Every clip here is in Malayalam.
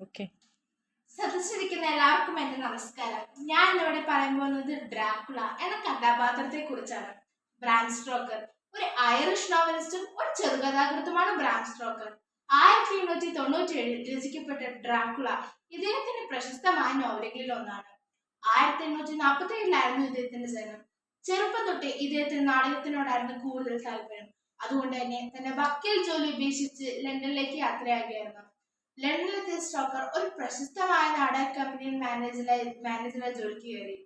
ഓക്കെ സദസ്സിരിക്കുന്ന എല്ലാവർക്കും എന്റെ നമസ്കാരം. ഞാൻ ഇവിടെ പറയാൻ പോകുന്നത് ഡ്രാക്കുള എന്ന കഥാപാത്രത്തെ കുറിച്ചാണ് ബ്രാം സ്ട്രോക്കർ ഒരു ഐറിഷ് നോവലിസ്റ്റും ഒരു ചെറുകഥാകൃത്തുമാണ് ബ്രാം സ്ട്രോക്കർ ആയിരത്തി എണ്ണൂറ്റി തൊണ്ണൂറ്റി ഏഴിൽ രചിക്കപ്പെട്ട ഡ്രാക്കുള ഇദ്ദേഹത്തിന്റെ പ്രശസ്തമായ നോവലുകളിൽ ഒന്നാണ്. ആയിരത്തി എണ്ണൂറ്റി നാൽപ്പത്തി ഏഴിലായിരുന്നു ഇദ്ദേഹത്തിന്റെ ജനനം. ചെറുപ്പം തൊട്ടേ ഇദ്ദേഹത്തിന് നാടകത്തിനോടായിരുന്നു കൂടുതൽ താല്പര്യം. അതുകൊണ്ട് തന്നെ തന്റെ വക്കീൽ ജോലി ഉപേക്ഷിച്ച് ലണ്ടനിലേക്ക് യാത്രയാകുകയായിരുന്നു ലണ്ടനിലെത്തിയ സ്റ്റോക്കർ ഒരു പ്രശസ്തമായ നാടക കമ്പനിയിൽ മാനേജറായി മാനേജറായി ജോലിക്ക് കയറി.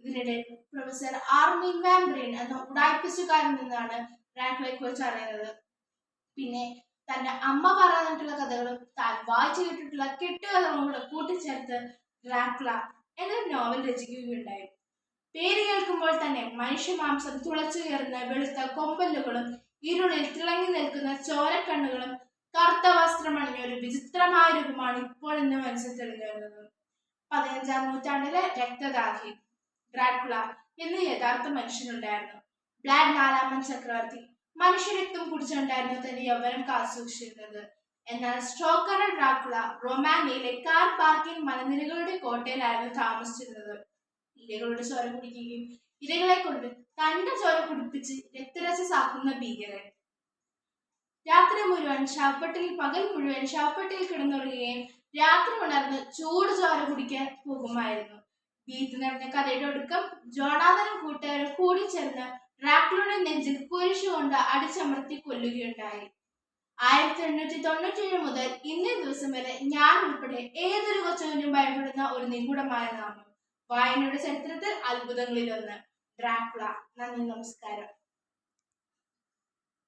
ഇതിനിടെ പ്രൊഫസർ ആർമിൻ വാൻ ബ്രെയിൻ എന്ന ഉടായ്പിച്ചുകാരിൽ നിന്നാണ് ഡ്രാക്കുളയെ കുറിച്ച് അറിയുന്നത്. പിന്നെ തന്റെ അമ്മ പറഞ്ഞിട്ടുള്ള കഥകളും താൻ വായിച്ചു കേട്ടിട്ടുള്ള കെട്ടുകഥകളും കൂടെ കൂട്ടിച്ചേർത്ത് ഡ്രാക്കുള എന്നൊരു നോവൽ രചിക്കുകയുണ്ടായി. പേര് കേൾക്കുമ്പോൾ തന്നെ മനുഷ്യമാംസം തുളച്ചു കയറുന്ന വെളുത്ത കൊമ്പല്ലുകളും ഇരുളിൽ തിളങ്ങി നിൽക്കുന്ന ചോരക്കണ്ണുകളും വിചിത്രമായ രൂപമാണ് ഇപ്പോൾ ഇന്ന് മനസ്സിൽ തെളിഞ്ഞുവരുന്നത് പതിനഞ്ചാം നൂറ്റാണ്ടിലെ രക്തദാഹി ഡ്രാക്കുള എന്ന് യഥാർത്ഥ മനുഷ്യനുണ്ടായിരുന്നു ബ്ലാഡ് നാലാമൻ ചക്രവർത്തി മനുഷ്യരക്തം കുടിച്ചുണ്ടായിരുന്നു തന്റെ യൗവനം കാസൂക്ഷിച്ചിരുന്നത് എന്നാൽ സ്ട്രോക്കർ ഡ്രാക്കുള റൊമാനിയയിലെ കാർ പാർക്കിംഗ് മലനിരകളുടെ കോട്ടയിലായിരുന്നു താമസിച്ചിരുന്നത്. ഇരകളുടെ ചോര കുടിക്കുകയും ഇരകളെ കൊണ്ട് തന്റെ ചോര കുടിപ്പിച്ച് രക്തരസാക്കുന്ന ഭീകരൻ. രാത്രി മുഴുവൻ ശവപ്പെട്ടിൽ പകൽ മുഴുവൻ ശവപ്പെട്ടിൽ കിടന്നുറങ്ങുകയും രാത്രി ഉണർന്ന് ചൂട് ചോര കുടിക്കാൻ പോകുമായിരുന്നു. വീട്ടിൽ നിറഞ്ഞ കഥയുടെ ഒടുക്കം ജോണാഥനും കൂട്ടുകാരും കൂടിച്ചേർന്ന് ഡ്രാക്കുളുടെ നെഞ്ചിൽ കുരിശു കൊണ്ട് അടിച്ചമർത്തി കൊല്ലുകയുണ്ടായി. ആയിരത്തി എണ്ണൂറ്റി തൊണ്ണൂറ്റി ഏഴ് മുതൽ ഇന്നേ ദിവസം വരെ ഞാൻ ഉൾപ്പെടെ ഏതൊരു കൊച്ചവനും ഭയപ്പെടുന്ന ഒരു നിഗൂഢമായ നാമം. വായനയുടെ ചരിത്രത്തിൽ അത്ഭുതങ്ങളിലൊന്ന്. ഡ്രാക്കുള. നന്ദി നമസ്കാരം.